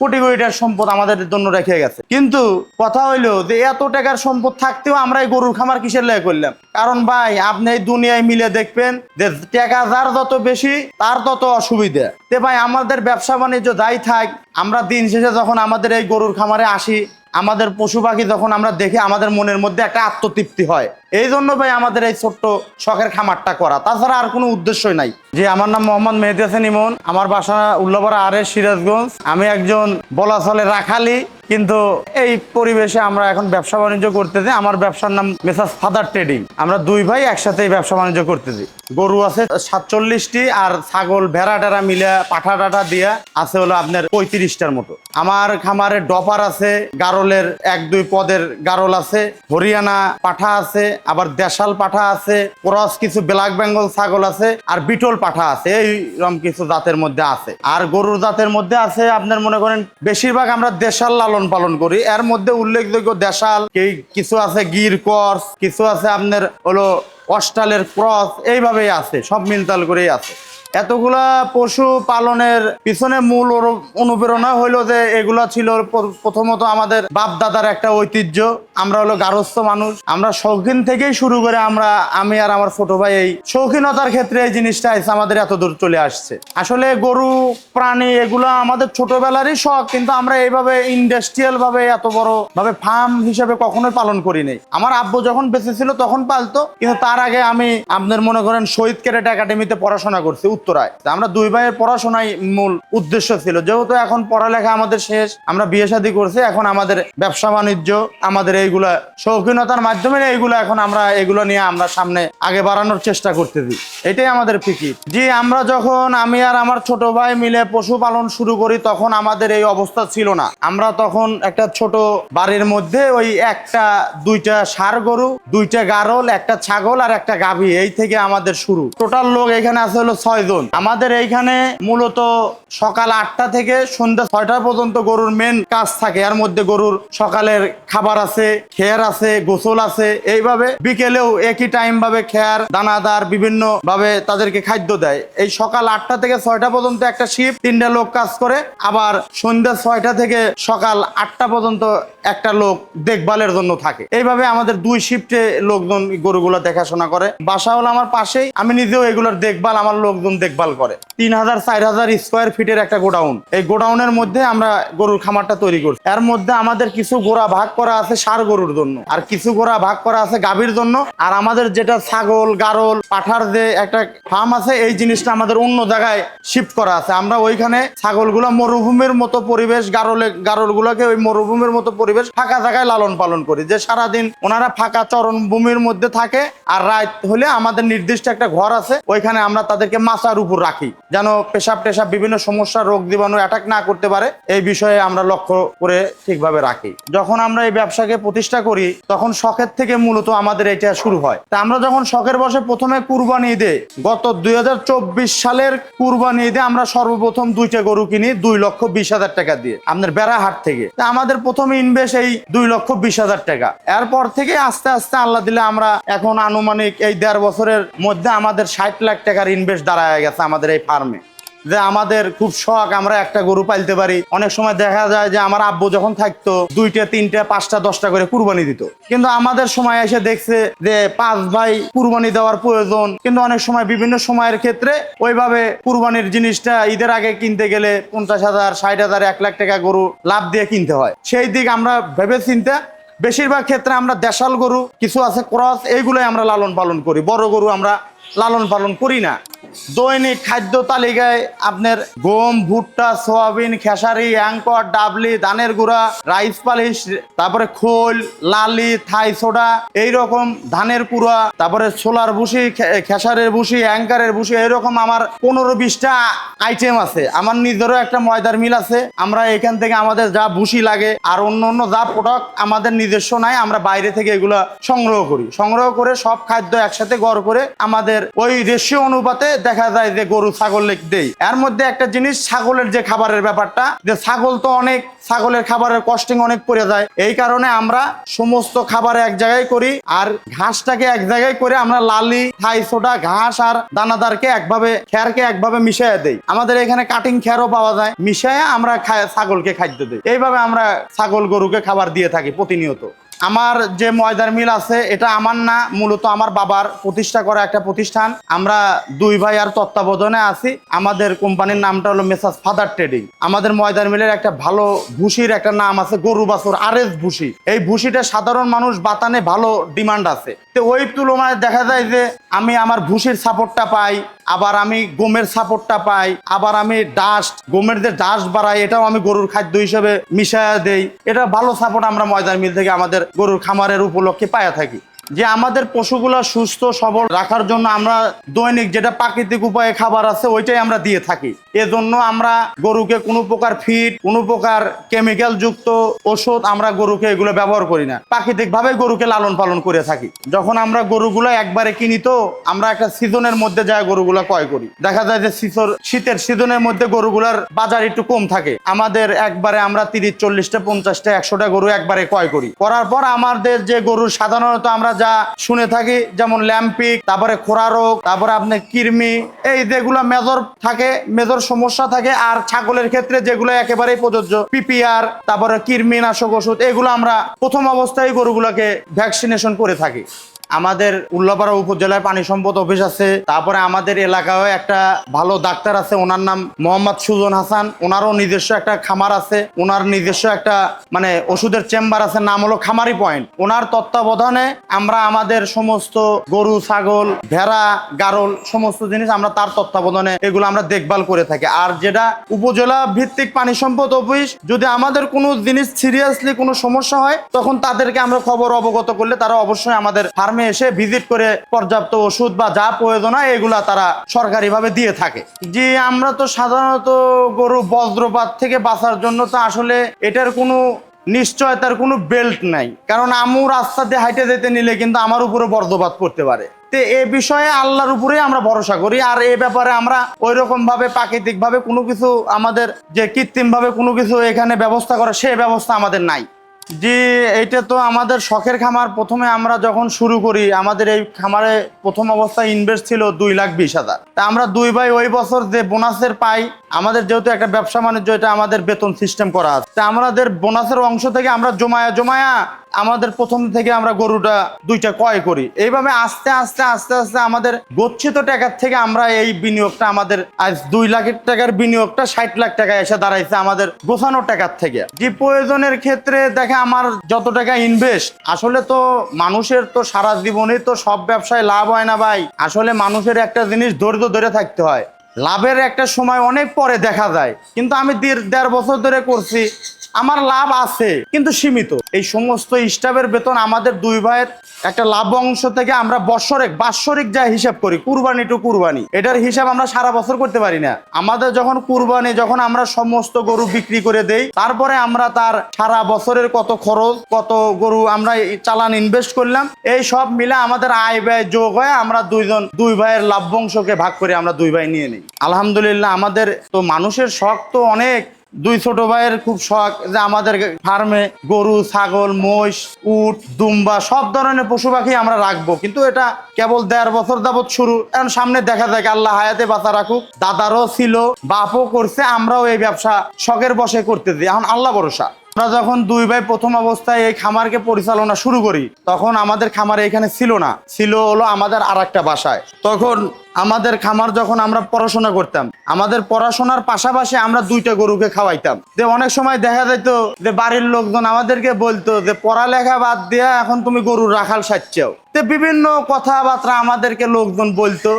কোটি কোটি টাকার সম্পদ আমাদের জন্য রেখে গেছে। কিন্তু কথা হইল যে এত টাকার সম্পদ থাকতেও আমরা এই গরুর খামার কিসের লেগে করলাম? কারণ ভাই, আপনি এই দুনিয়ায় মিলে দেখবেন যে টাকা যার যত বেশি, তার তত অসুবিধা। তে ভাই, আমাদের ব্যবসা বাণিজ্য যাই থাক, আমরা দিন শেষে যখন আমাদের এই গরুর খামারে আসি, আমাদের পশু পাখি যখন আমরা দেখি, আমাদের মনের মধ্যে একটা আত্মতৃপ্তি হয়। এই জন্য ভাই, আমাদের এই ছোট্ট শখের খামারটা করা। তাছাড়া আর কোনো উদ্দেশ্যই নাই। যে আমার নাম মোহাম্মদ মেহেদি হাসান ইমন, আমার বাসা উল্লাপাড়া আর সিরাজগঞ্জ। আমি একজন বলা চলে রাখালি, কিন্তু এই পরিবেশে আমরা এখন ব্যবসা বাণিজ্য করতেছি। আমার ব্যবসার নাম মেসাস ফাদার ট্রেডিং। আমরা দুই ভাই একসাথে ব্যবসা বাণিজ্য করতেছি। গরু আছে সাতচল্লিশটি আর ছাগল ভেড়া টেরা মিলে পাঠা টাটা দিয়া আছে হলো আপনার পঁয়ত্রিশটার মতো। আমার খামারে ডপার আছে, গারলের এক দুই পদের গারল আছে, হরিয়ানা পাঠা আছে, আবার দেশাল পাঠা আছে, ক্রস কিছু ব্ল্যাক বেঙ্গল ছাগল আছে, আর বিটল পাঠা আছে, এইরকম কিছু জাতের মধ্যে আছে। আর গরুর জাতের মধ্যে আছে, আপনার মনে করেন, বেশিরভাগ আমরা দেশাল লালন পালন করি। এর মধ্যে উল্লেখযোগ্য দেশাল কিছু আছে গির কর্স, কিছু আছে আপনার হলো অস্টালের ক্রস, এইভাবেই আছে, সব মিলতাল করেই আছে। এতগুলা পশু পালনের পিছনে মূল অনুপ্রেরণা হইল যে এগুলা ছিল প্রথমত আমাদের বাপ দাদার একটা ঐতিহ্য। আমরা হলো গারস্থ মানুষ। আমরা শৌখিন থেকেই শুরু করে আমরা, আমি আর আমার ছোট ভাই এই শৌখিনতার ক্ষেত্রে এই জিনিসটা আমাদের এত দূর চলে আসছে। আসলে গরু, প্রাণী এগুলো আমাদের ছোটবেলারই শখ, কিন্তু আমরা এইভাবে ইন্ডাস্ট্রিয়াল ভাবে এত বড় ভাবে ফার্ম হিসেবে কখনোই পালন করি নাই। আমার আব্বু যখন বেঁচে ছিল তখন পালতো, কিন্তু তার আগে আমি আপনার মনে করেন শহীদ ক্যাডেট একাডেমিতে পড়াশোনা করছি উত্তরায় আমরা দুই ভাইয়ের পড়াশোনাই মূল উদ্দেশ্য ছিল। যেহেতু এখন পড়ালেখা আমাদের শেষ, আমরা বিয়ে শাদী করছি, এখন আমাদের ব্যবসা বাণিজ্য, আমাদের এইগুলা শৌখিনতার মাধ্যমে এইগুলো এখন আমরা এগুলো নিয়ে আমরা সামনে আগে বাড়ানোর চেষ্টা করতেছি। এটাই আমাদের ফিকির জি আমরা যখন আমি আর আমার ছোট ভাই মিলে পশুপালন শুরু করি, তখন আমাদের এই অবস্থা ছিল না। আমরা তখন একটা ছোট বাড়ির মধ্যে ওই একটা, দুইটা ষাড় গরু, দুইটা গারল, একটা ছাগল আর একটা গাভী, এই থেকে আমাদের শুরু। টোটাল লোক এখানে আছে হলো ছয় জন আমাদের এইখানে মূলত সকাল আটটা থেকে সন্ধ্যা ছয়টা পর্যন্ত গরুর মেন কাজ থাকে। এর মধ্যে গরুর সকালের খাবার আছে, খেয়ার আছে, গোসল আছে। এইভাবে বিকেলেও একই টাইম ভাবে খেয়ার, দানাদার বিভিন্ন ভাবে তাদেরকে খাদ্য দেয়। এই সকাল আটটা থেকে ছয়টা পর্যন্ত একটা শিফট তিনটা লোক কাজ করে। আবার সন্ধ্যা ছয়টা থেকে সকাল আটটা পর্যন্ত একটা লোক দেখভালের জন্য থাকে। এইভাবে আমাদের দুই শিফটে লোকজন গরুগুলো দেখাশোনা করে। বাসা হলো আমার পাশেই। আমি নিজেও এগুলোর দেখভাল আমার লোকজন দেখভাল করে। তিন হাজার, চার হাজার স্কোয়ার ফিটের একটা গোডাউন। এই গোডাউনের মধ্যে আমরা গরুর খামারটা তৈরি করছি এর মধ্যে আমাদের কিছু গোড়া ভাগ করা আছে সার গরুর জন্য। আর কিছু গোড়া ভাগ করা আছে গাভীর জন্য। আর আমাদের যেটা ছাগল, গারল, পাঠার যে একটা ফার্ম আছে, এই জিনিসটা আমাদের অন্য জায়গায় শিফট করা আছে। আমরা ওইখানে ছাগলগুলো মরুভূমির মতো পরিবেশ, গারলে, গারলগুলোকে ওই মরুভূমির মতো পরিবেশ ফাঁকা জায়গায় লালন পালন করি। যে সারাদিন ওনারা ফাঁকা চরণ ভূমির মধ্যে থাকে, আর রাত হলে আমাদের নির্দিষ্ট একটা ঘর আছে, ওইখানে আমরা তাদেরকে মাচার উপর রাখি। যেন পেশাব টেশাব বিভিন্ন সমস্যা, রোগ জীবাণু অ্যাটাক না করতে পারে, এই বিষয়ে আমরা লক্ষ্য করে ঠিকভাবে রাখি। যখন আমরা এই ব্যবসাকে প্রতিষ্ঠা করি, তখন শখের থেকে মূলত আমাদের এটা শুরু হয়। তা আমরা যখন শখের বসে প্রথমে কুরবানি ঈদে গত দুই হাজার চব্বিশ সালের কুরবানি ঈদে আমরা সর্বপ্রথম দুইটা গরু কিনি দুই লক্ষ বিশ হাজার টাকা দিয়ে, আপনার বেড়াহাট থেকে। তা আমাদের প্রথম ইনভেস্ট এই দুই লক্ষ বিশ হাজার টাকা। এরপর থেকে আস্তে আস্তে আল্লাহ দিলে আমরা এখন আনুমানিক এই দেড় বছরের মধ্যে আমাদের ষাট লাখ টাকার ইনভেস্ট দাঁড়ায় গেছে আমাদের এই ফার্মে। যে আমাদের খুব শখ আমরা একটা গরু পালতে পারি। অনেক সময় দেখা যায় যে আমার আব্বু যখন থাকতো, দুইটা, তিনটা, পাঁচটা, দশটা করে কুরবানি দিত। কিন্তু আমাদের সময় এসে দেখছে যে পাঁচ ভাই কুরবানি দেওয়ার প্রয়োজন। কিন্তু অনেক সময় বিভিন্ন সময়ের ক্ষেত্রে ওইভাবে কুরবানির জিনিসটা ঈদের আগে কিনতে গেলে পঞ্চাশ হাজার, ষাট হাজার, এক লাখ টাকা গরু লাভ দিয়ে কিনতে হয়। সেই দিক আমরা ভেবে চিন্তা বেশিরভাগ ক্ষেত্রে আমরা দেশাল গরু, কিছু আছে ক্রস, এইগুলোই আমরা লালন পালন করি। বড় গরু আমরা লালন পালন করি না। দৈনিক খাদ্য তালিকায় আপনার গম, ভুট্টা, সোয়াবিন, খেসারি, অ্যাঙ্কর, ডাবলি, ধানের গুঁড়া, রাইস পালিশ, তারপরে খোল, লালি, থাই সোডা, এইরকম ধানের কুড়া, তারপরে ছোলার ভুসি খেসারের ভুসি, অ্যাঙ্কারের ভুসি, এইরকম আমার পনেরো বিশটা আইটেম আছে। আমার নিজেরও একটা ময়দার মিল আছে। আমরা এখান থেকে আমাদের যা ভুসি লাগে আর অন্য অন্য যা প্রোডাক্ট আমাদের নিজস্ব নাই, আমরা বাইরে থেকে এগুলো সংগ্রহ করি। সংগ্রহ করে সব খাদ্য একসাথে গড় করে আমাদের ওই রেশিও অনুপাতে দেখা যায় যে গরু ছাগল দেই। এর মধ্যে একটা জিনিস, ছাগলের যে খাবারের ব্যাপারটা, যে ছাগল তো অনেক, ছাগলের খাবারের কস্টিং অনেক পড়ে যায়। এই কারণে আমরা সমস্ত খাবার এক জায়গায় করি, আর ঘাসটাকে এক জায়গায় করে আমরা লালি, থাই সোডা, ঘাস আর দানাদারকে একভাবে খ্যারকে একভাবে মিশিয়ে দেই। আমাদের এখানে কাটিং খ্যারও পাওয়া যায়। মিশিয়ে আমরা ছাগলকে খাদ্য দিই। এইভাবে আমরা ছাগল গরুকে খাবার দিয়ে থাকি প্রতিনিয়ত। আমার যে ময়দার মিল আছে, এটা আমার না, মূলত আমার বাবার প্রতিষ্ঠা করা একটা প্রতিষ্ঠান। আমরা দুই ভাই আর তত্ত্বাবধানে আছি। আমাদের কোম্পানির নামটা হলো মেসাজ ফাদার ট্রেডিং। আমাদের ময়দার মিলের একটা ভালো ভুসির একটা নাম আছে গরু বাছুর আর এস ভুসি এই ভুসিটা সাধারণ মানুষ বাতানে ভালো ডিমান্ড আছে। তো ওই তুলনায় দেখা যায় যে আমি আমার ভুসির সাপোর্টটা পাই, আবার আমি গমের সাপোর্টটা পাই, আবার আমি ডাস্ট গমের যে ডাস্ট বাড়াই, এটাও আমি গরুর খাদ্য হিসেবে মিশায়া দেই। এটা ভালো সাপোর্ট আমরা ময়দার মিল থেকে আমাদের গরুর খামারের উপলক্ষে পায়া থাকি। যে আমাদের পশুগুলা সুস্থ, সবল রাখার জন্য আমরা দৈনিক যেটা প্রাকৃতিক উপায়ে খাবার আছে, ওইটাই আমরা দিয়ে থাকি। এজন্য আমরা গরুকে কোনো প্রকার ফিড, কোনো প্রকার কেমিক্যাল যুক্ত ওষুধ আমরা গরুকে এগুলো ব্যবহার করি না। প্রাকৃতিক ভাবে গরুকে লালন পালন করে থাকি। যখন আমরা গরুগুলো একবারে কিনি তো আমরা একটা সিজনের মধ্যে যায় গরুগুলো ক্রয় করি। দেখা যায় যে শীতের সিজনের মধ্যে গরুগুলার বাজার একটু কম থাকে। আমাদের একবারে আমরা তিরিশ, চল্লিশটা, পঞ্চাশটা, একশোটা গরু একবারে ক্রয় করি। করার পর আমাদের যে গরুর সাধারণত আমরা যা শুনে থাকি, যেমন ল্যাম্পিক, তারপরে খোরা রোগ, তারপরে আপনার কৃমি, এই যেগুলো মেজর থাকে মেজর সমস্যা থাকে আর ছাগলের ক্ষেত্রে যেগুলো একেবারেই প্রযোজ্য, পিপিআর, তারপরে কৃমিনাশক ওষুধ, এগুলো আমরা প্রথম অবস্থায় গরুগুলোকে ভ্যাকসিনেশন করে থাকি। আমাদের উল্লাপাড়া উপজেলায় পানি সম্পদ অফিস আছে। তারপরে আমাদের এলাকায় একটা ভালো ডাক্তার আছে, ওনার নাম মোহাম্মদ সুজন হাসান। ওনারও নিজস্ব একটা খামার আছে, ওনার নিজস্ব একটা মানে ওষুধের চেম্বার আছে, নাম হলো খামারি পয়েন্ট। ওনার তত্ত্বাবধানে আমরা আমাদের সমস্ত গরু, ছাগল, ভেড়া, গারল, সমস্ত জিনিস আমরা তার তত্ত্বাবধানে এগুলো আমরা দেখভাল করে থাকি। আর যেটা উপজেলা ভিত্তিক পানি সম্পদ অফিস, যদি আমাদের কোনো জিনিস সিরিয়াসলি কোনো সমস্যা হয়, তখন তাদেরকে আমরা খবর অবগত করলে তারা অবশ্যই আমাদের ফার্মে এসে ভিজিট করে পর্যাপ্ত ওষুধ বা যা প্রয়োজন হয় এগুলা তারা সরকারিভাবে দিয়ে থাকে। যে আমরা তো সাধারণত গরু, বজ্রপাত থেকে বাঁচার জন্য তো আসলে এটার কোনো নিশ্চয়তার কোনো বেল্ট নাই। কারণ আমু রাস্তা দিয়ে হাইটে যেতে নিলে কিন্তু আমার উপরে বর্ধপাত পড়তে পারে। তো এ বিষয়ে আল্লাহর উপরে আমরা ভরসা করি। আর এ ব্যাপারে আমরা ওই রকম ভাবে প্রাকৃতিক ভাবে কোনো কিছু আমাদের যে কৃত্রিম ভাবে কোনো কিছু এখানে ব্যবস্থা করা সে ব্যবস্থা আমাদের নাই। জি, এইটা তো আমাদের শখের খামার। প্রথমে আমরা যখন শুরু করি, আমাদের এই খামারে প্রথম অবস্থায় ইনভেস্ট ছিল দুই লাখ বিশ হাজার। তা আমরা দুই ভাই ওই বছর যে বোনাসের পাই, আমাদের যেহেতু একটা ব্যবসা বাণিজ্য, এটা আমাদের বেতন সিস্টেম করা আছে। তা আমাদের বোনাসের অংশ থেকে আমরা জমায়া জমায়া আমাদের প্রথম থেকে আমরা গরুটা দুইটা ক্রয় করি। এইভাবে আস্তে আস্তে আস্তে আস্তে আমাদের গচ্ছিত টাকার থেকে আমরা এই বিনিয়োগটা আমাদের আজ দুই লাখের টাকার বিনিয়োগটা ষাট লাখ টাকা এসে দাঁড়াইছে আমাদের গোছানো টাকার থেকে। যে প্রয়োজনের ক্ষেত্রে দেখে আমার যত টাকা ইনভেস্ট আসলে তো মানুষের তো সারা জীবনে তো সব ব্যবসায় লাভ হয় না ভাই। আসলে মানুষের একটা জিনিস ধৈর্য ধরে থাকতে হয়। লাভের একটা সময় অনেক পরে দেখা যায়। কিন্তু আমি দেড় দেড় বছর ধরে করছি। আমার লাভ আছে, কিন্তু সীমিত। এই সমস্ত স্টাফের বেতন আমাদের দুই ভাইয়ের একটা লাভ অংশ থেকে আমরা বৎসরিক, বাৎসরিক যা হিসাব করি, কুরবানি টু কুরবানি। এটার হিসাব আমরা সারা বছর করতে পারি না। আমাদের যখন কুরবানি, যখন আমরা সমস্ত গরু বিক্রি করে দেই, তারপরে আমরা তার সারা বছরের কত খরচ, কত গরু আমরা চালান ইনভেস্ট করলাম, এই সব মিলে আমাদের আয় ব্যয় যোগ হয়ে আমরা দুইজন, দুই ভাইয়ের লাভ লাভ্যাংশকে ভাগ করে আমরা দুই ভাই নিয়ে নিই। আলহামদুলিল্লাহ, আমাদের তো মানুষের শখ তো অনেক দুই ছোট ভাইয়ের খুব শখ যে আমাদের ফার্মে গরু, ছাগল, মহিষ, উট, দুম্বা সব ধরনের পশু পাখি আমরা রাখব। কিন্তু এটা কেবল দেড় বছর যাবত শুরু। এখন সামনে দেখা যায় আল্লাহ হায়াতে বাঁচা রাখুক। দাদারও ছিল, বাপও করছে, আমরাও এই ব্যবসা শখের বসে করতেছি এখন আল্লাহ ভরসা। আমরা যখন দুই ভাই প্রথম অবস্থায় এই খামারকে পরিচালনা শুরু করি, তখন আমাদের খামারে এখানে ছিল না। ছিল হলো আমাদের আর একটা বাসায়। তখন আমাদের খামার যখন আমরা পড়াশোনা করতাম, আমাদের পড়াশোনার পাশাপাশি আমরা দুইটা গরুকে খাওয়াইতাম। যে অনেক সময় দেখা যেত যে বাড়ির লোকজন আমাদেরকে বলতো যে, পড়ালেখা বাদ দিয়া এখন তুমি গরুর রাখাল সাচ্ছাও তো বিভিন্ন কথাবার্তা আমাদেরকে লোকজন বলতো।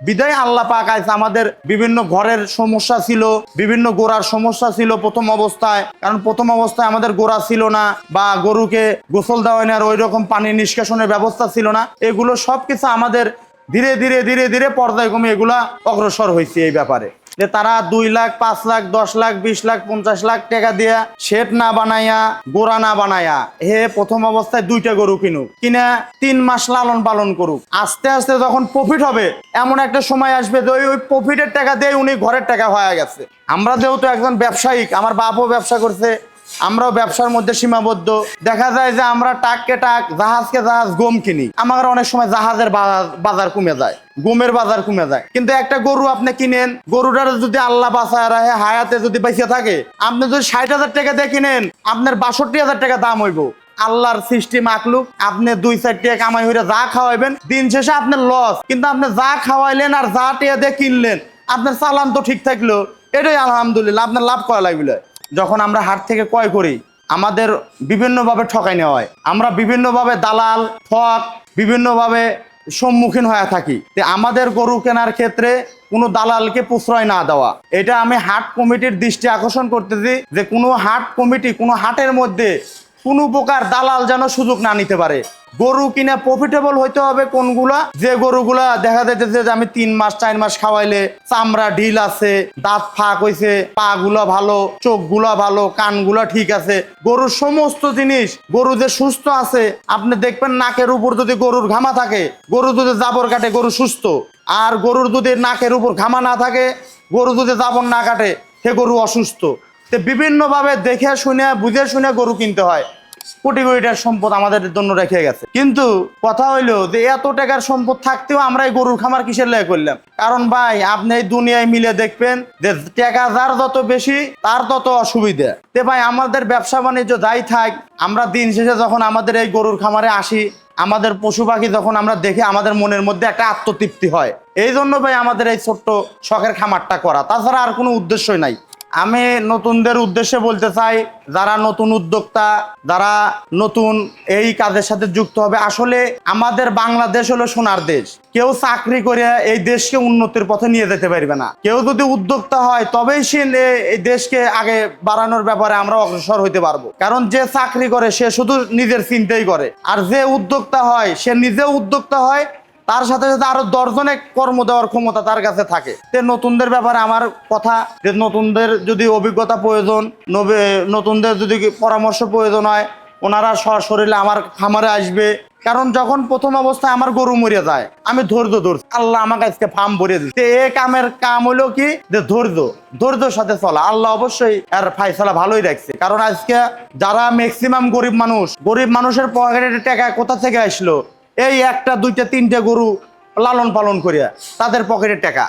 বিদায় আল্লাহ পাক আজ আমাদের বিভিন্ন ঘরের সমস্যা ছিল, বিভিন্ন গোড়ার সমস্যা ছিল প্রথম অবস্থায়। কারণ প্রথম অবস্থায় আমাদের গোড়া ছিল না বা গরুকে গোসল দেওয়া নেওয়ার ওই রকম পানি নিষ্কাশনের ব্যবস্থা ছিল না। এগুলো সব কিছু আমাদের ধীরে ধীরে ধীরে ধীরে পর্দায় পর্যায়ক্রমে এগুলা অগ্রসর হয়েছে এই ব্যাপারে। যে তারা দুই লাখ, পাঁচ লাখ, দশ লাখ, বিশ লাখ, পঞ্চাশ লাখ টাকা দিয়া শেড না বানাইয়া গোড়া না বানাইয়া হে প্রথম অবস্থায় দুইটা গরু কিনুক। কিনা তিন মাস লালন পালন করুক। আস্তে আস্তে যখন প্রফিট হবে, এমন একটা সময় আসবে যে ওই ওই প্রফিটের টাকা দিয়ে উনি ঘরের টাকা হয়ে গেছে। আমরা যেহেতু একজন ব্যবসায়িক, আমার বাপও ব্যবসা করছে আমরাও ব্যবসার মধ্যে সীমাবদ্ধ। দেখা যায় যে আমরা টাককে টাক, জাহাজকে জাহাজ, গম কিনি। আমার অনেক সময় জাহাজের বাজার কমে যায়, গমের বাজার কমে যায়। কিন্তু একটা গরু আপনি কিনেন, গরুটার যদি আল্লাহ বাঁচায় রাখে, হায়াতে যদি বেঁচে থাকে, আপনি যদি ষাট হাজার টাকা দিয়ে কিনেন, আপনার বাষট্টি হাজার টাকা দাম হইব। আল্লাহর সৃষ্টি মাকলুক আপনি দুই, চার টাকা কামাই হইলে যা খাওয়াইবেন, দিন শেষে আপনার লস কিন্তু আপনি যা খাওয়াইলেন আর যা টিয়া দিয়ে কিনলেন, আপনার চালান তো ঠিক থাকল। এটাই আলহামদুলিল্লাহ, আপনার লাভ করা লাগবে। যখন আমরা হাট থেকে ক্রয় করি, আমাদের বিভিন্নভাবে ঠকাই নেওয়া হয়। আমরা বিভিন্নভাবে দালাল ঠক বিভিন্নভাবে সম্মুখীন হয়ে থাকি। যে আমাদের গরু কেনার ক্ষেত্রে কোনো দালালকে প্রশ্রয় না দেওয়া। এটা আমি হাট কমিটির দৃষ্টি আকর্ষণ করতেছি যে কোনো হাট কমিটি, কোনো হাটের মধ্যে কোনো প্রকার দালাল যেন সুযোগ না নিতে পারে। গরু কিনা প্রফিটেবল হইতে হবে কোনগুলা? যে গরুগুলা দেখা যাইতেছে যে আমি তিন মাস, চার মাস খাওয়াইলে চামড়া ঢিল আছে, দাঁত ফাঁক হইছে পা গুলো ভালো চোখগুলো ভালো, কানগুলো ঠিক আছে। গরুর সমস্ত জিনিস, গরু যে সুস্থ আছে, আপনি দেখবেন নাকের উপর যদি গরুর ঘামা থাকে, গরু যদি জাবর কাটে, গরু সুস্থ। আর গরুর যদি নাকের উপর ঘামা না থাকে, গরু যদি জাবর না কাটে, সে গরু অসুস্থ। তো বিভিন্নভাবে দেখে শুনে, বুঝে শুনে গরু কিনতে হয়। কোটি কোটি টাকার সম্পদ আমাদের জন্য রেখে গেছে। কিন্তু কথা হইল যে এত টাকার সম্পদ থাকতেও আমরা এই গরুর খামার কিসের লেগে করলাম? কারণ ভাই, আপনি এই দুনিয়ায় মিলে দেখবেন যে টাকা যার যত বেশি, তার তত অসুবিধা। তে ভাই, আমাদের ব্যবসা বাণিজ্য যাই থাক, আমরা দিন শেষে যখন আমাদের এই গরুর খামারে আসি, আমাদের পশু পাখি যখন আমরা দেখি, আমাদের মনের মধ্যে একটা আত্মতৃপ্তি হয়। এই জন্য ভাই, আমাদের এই ছোট্ট শখের খামারটা করা। তাছাড়া আর কোনো উদ্দেশ্যই নাই। আমি নতুনদের উদ্দেশ্যে বলতে চাই, যারা নতুন উদ্যোক্তা, যারা নতুন এই কাজের সাথে যুক্ত হবে, আসলে আমাদের বাংলাদেশ হলো সোনার দেশ। কেউ চাকরি করে এই দেশকে উন্নতির পথে নিয়ে যেতে পারবে না। কেউ যদি উদ্যোক্তা হয়, তবেই সে এই দেশকে আগে বাড়ানোর ব্যাপারে আমরা অগ্রসর হইতে পারব। কারণ যে চাকরি করে, সে শুধু নিজের চিন্তাই করে। আর যে উদ্যোক্তা হয়, সে নিজেও উদ্যোক্তা হয় তার সাথে সাথে আরও দশজনে কর্ম দেওয়ার ক্ষমতা তার কাছে থাকে। তে নতুনদের ব্যাপারে আমার কথা, যে নতুনদের যদি অভিজ্ঞতা প্রয়োজন নতুনদের যদি পরামর্শ প্রয়োজন হয়, ওনারা সশরীরে আমার খামারে আসবে। কারণ যখন প্রথম অবস্থায় আমার গরু মরে যায়, আমি ধৈর্য ধরছি। আল্লাহ আমাকে আজকে ফার্ম ভরিয়ে দিচ্ছে এ কামের কাম হলো কি? যে ধৈর্য, ধৈর্যের সাথে চলা। আল্লাহ অবশ্যই এর ফাইসলা ভালোই রাখছে কারণ আজকে যারা ম্যাক্সিমাম গরিব মানুষ, গরিব মানুষের পকেটে টাকা কোথা থেকে আসলো? এই একটা দুইটা তিনটা গরু লালন পালন করিয়া তাদের পকেটে টাকা।